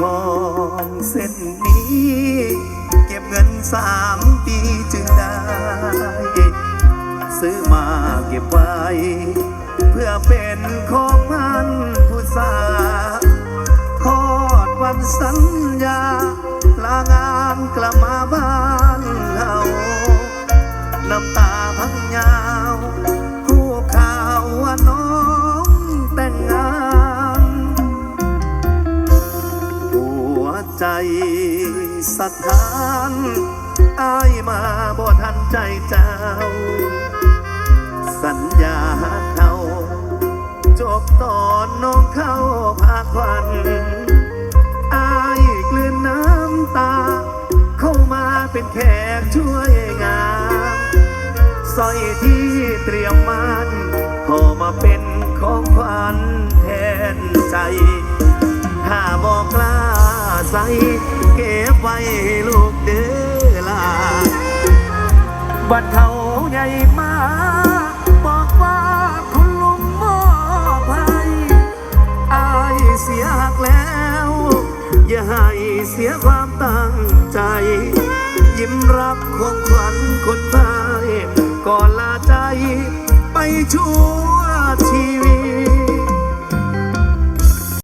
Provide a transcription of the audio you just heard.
ทองเส้นนี้ เก็บเงินสามปีจึงได้ ซื้อมาเก็บไว้ เพื่อเป็นของมันผู้สาทอดวันสัญญาลางานกลับมาบ้าน ใจสะท้านอายมาบ่ทันใจเจ้า สัญญาเขาจบตอนน้องเข้าพาควันอายกลืนน้ำตา เข้ามาเป็นแขกช่วยงานสร้อยที่เตรียมมันขอมาเป็นของขวัญ เก็บไว้ให้ลูกเด้อล่ะบัดเขาใหญ่มาบอกว่าคุณลุงมอบให้อายเสียหักแล้ว อย่าให้เสียความตั้งใจ ยิ้มรับของขวัญคนไทยก่อนลาใจไปชั่วชีวิต